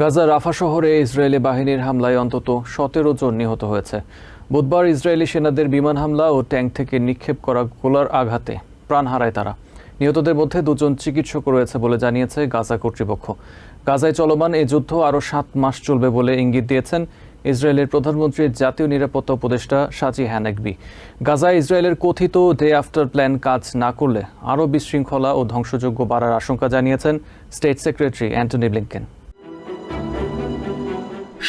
গাজার রাফা শহরে ইসরায়েলি বাহিনীর হামলায় অন্তত সতেরো জন নিহত হয়েছে। বুধবার ইসরায়েলি সেনাদের বিমান হামলা ও ট্যাঙ্ক থেকে নিক্ষেপ করা গোলার আঘাতে প্রাণ হারায় তারা। নিহতদের মধ্যে দুজন চিকিৎসক রয়েছে বলে জানিয়েছে গাজা কর্তৃপক্ষ। গাজায় চলমান এই যুদ্ধ আরও সাত মাস চলবে বলে ইঙ্গিত দিয়েছেন ইসরায়েলের প্রধানমন্ত্রীর জাতীয় নিরাপত্তা উপদেষ্টা সাজি হ্যানেকবি গাজায় ইসরায়েলের কথিত ডে আফটার প্ল্যান কাজ না করলে আরও বিশৃঙ্খলা ও ধ্বংসযোগ্য বাড়ার আশঙ্কা জানিয়েছেন স্টেট সেক্রেটারি অ্যান্টনি ব্লিংকেন।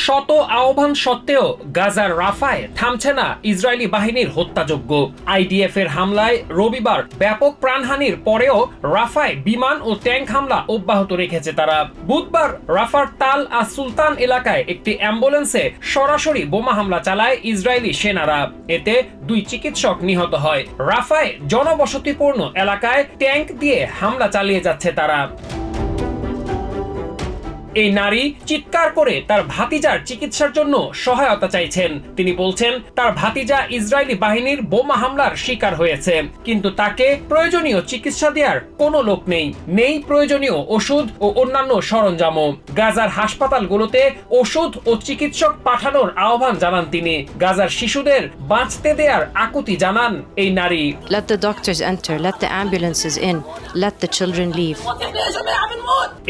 শত আহ্বান সত্ত্বেও গাজার রাফায় থামছে না ইসরায়েলি বাহিনীর হত্যাযজ্ঞ। আইডিএফ এর হামলায় রবিবার ব্যাপক প্রাণহানির পরেও রাফায় বিমান ও ট্যাঙ্ক হামলা অব্যাহত রেখেছে তারা। বুধবার রাফার তাল আর সুলতান এলাকায় একটি অ্যাম্বুলেন্সে সরাসরি বোমা হামলা চালায় ইসরায়েলি সেনারা। এতে দুই চিকিৎসক নিহত হয়। রাফায় জনবসতিপূর্ণ এলাকায় ট্যাঙ্ক দিয়ে হামলা চালিয়ে যাচ্ছে তারা। এই নারী চিৎকার করে তার ভাতিজার চিকিৎসার জন্য সহায়তা চাইছেন। তিনি বলছেন তার ভাতিজা ইসরায়েলি বাহিনীর বোমা হামলার শিকার হয়েছে কিন্তু তাকে প্রয়োজনীয় চিকিৎসা দেওয়ার কোনো লোক নেই। নেই প্রয়োজনীয় ওষুধ ও অন্যান্য সরঞ্জামও। গাজার হাসপাতালগুলোতে ওষুধ ও চিকিৎসক পাঠানোর আহ্বান জানান তিনি। গাজার শিশুদের বাঁচতে দেওয়ার আকুতি জানান এই নারী। Let the doctors enter, let the ambulances in, let the children leave.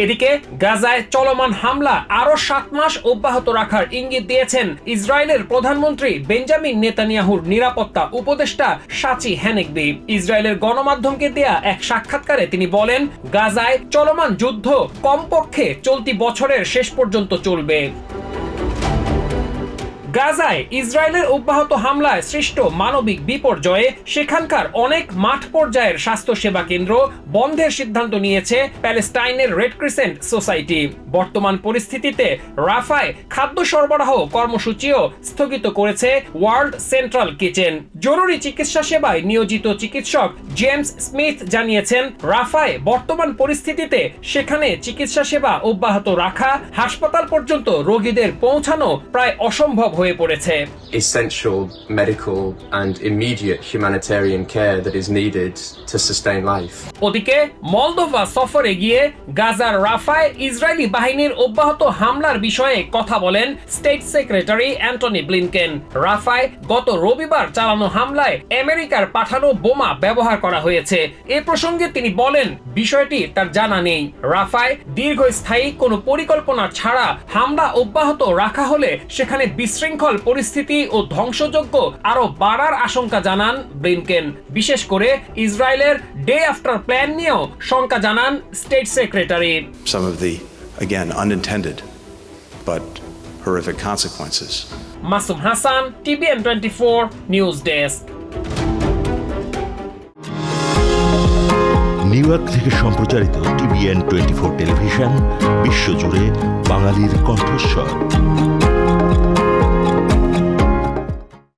এদিকে গাজায় চলমান হামলা আরও সাত মাস অব্যাহত রাখার ইঙ্গিত দিয়েছেন ইসরায়েলের প্রধানমন্ত্রী বেঞ্জামিন নেতানিয়াহুর নিরাপত্তা উপদেষ্টা সাচি হ্যানেকবি ইসরায়েলের গণমাধ্যমকে দেয়া এক সাক্ষাৎকারে তিনি বলেন, গাজায় চলমান যুদ্ধ কমপক্ষে চলতি বছরের শেষ পর্যন্ত চলবে। গাজায় ইসরায়েলের অব্যাহত হামলায় সৃষ্ট মানবিক বিপর্যয়ে সেখানকার অনেক মাঠ পর্যায়ের স্বাস্থ্য সেবা কেন্দ্র বন্ধের সিদ্ধান্ত নিয়েছে প্যালেস্টাইনের রেড ক্রিসেন্ট সোসাইটি। বর্তমান পরিস্থিতিতে রাফায় খাদ্য সরবরাহ কর্মসূচিও স্থগিত করেছে ওয়ার্ল্ড সেন্ট্রাল কিচেন। জরুরি চিকিৎসা সেবায় নিয়োজিত চিকিৎসক জেমস স্মিথ জানিয়েছেন, রাফায় বর্তমান পরিস্থিতিতে সেখানে চিকিৎসা সেবা অব্যাহত রাখা, হাসপাতাল পর্যন্ত রোগীদের পৌঁছানো প্রায় অসম্ভব হয়ে পড়েছে। Essential medical and immediate humanitarian care that is needed to sustain life. ওদিকে মলদোভা সফরে গিয়ে গাজার রাফায় ইসরায়েলি বাহিনীর অব্যাহত হামলার বিষয়ে কথা বলেন স্টেট সেক্রেটারি অ্যান্টনি ব্লিনকেন। রাফায় গত রবিবার চালানো হামলায় আমেরিকার পাঠানো বোমা ব্যবহার করা হয়েছে। এ প্রসঙ্গে তিনি বলেন বিষয়টি তার জানা নেই। রাফায় দীর্ঘস্থায়ী কোনো পরিকল্পনা ছাড়া হামলা অব্যাহত রাখা হলে সেখানে বিশৃঙ্খল পরিস্থিতি ও ধ্বংসযোগ্য আরও বাড়ার আশঙ্কা জানান ব্লিনকেন বিশেষ করে ইসরায়েলের ডে আফটার প্ল্যান নিয়েও শঙ্কা জানান state secretary. Some of the, again, unintended but horrific consequences. Masum Hasan TVN twenty four news desk. New York থেকে সম্প্রচারিত টিভিএন টোয়েন্টি ফোর টেলিভিশন বিশ্বজুড়ে বাঙালির কণ্ঠস্বর।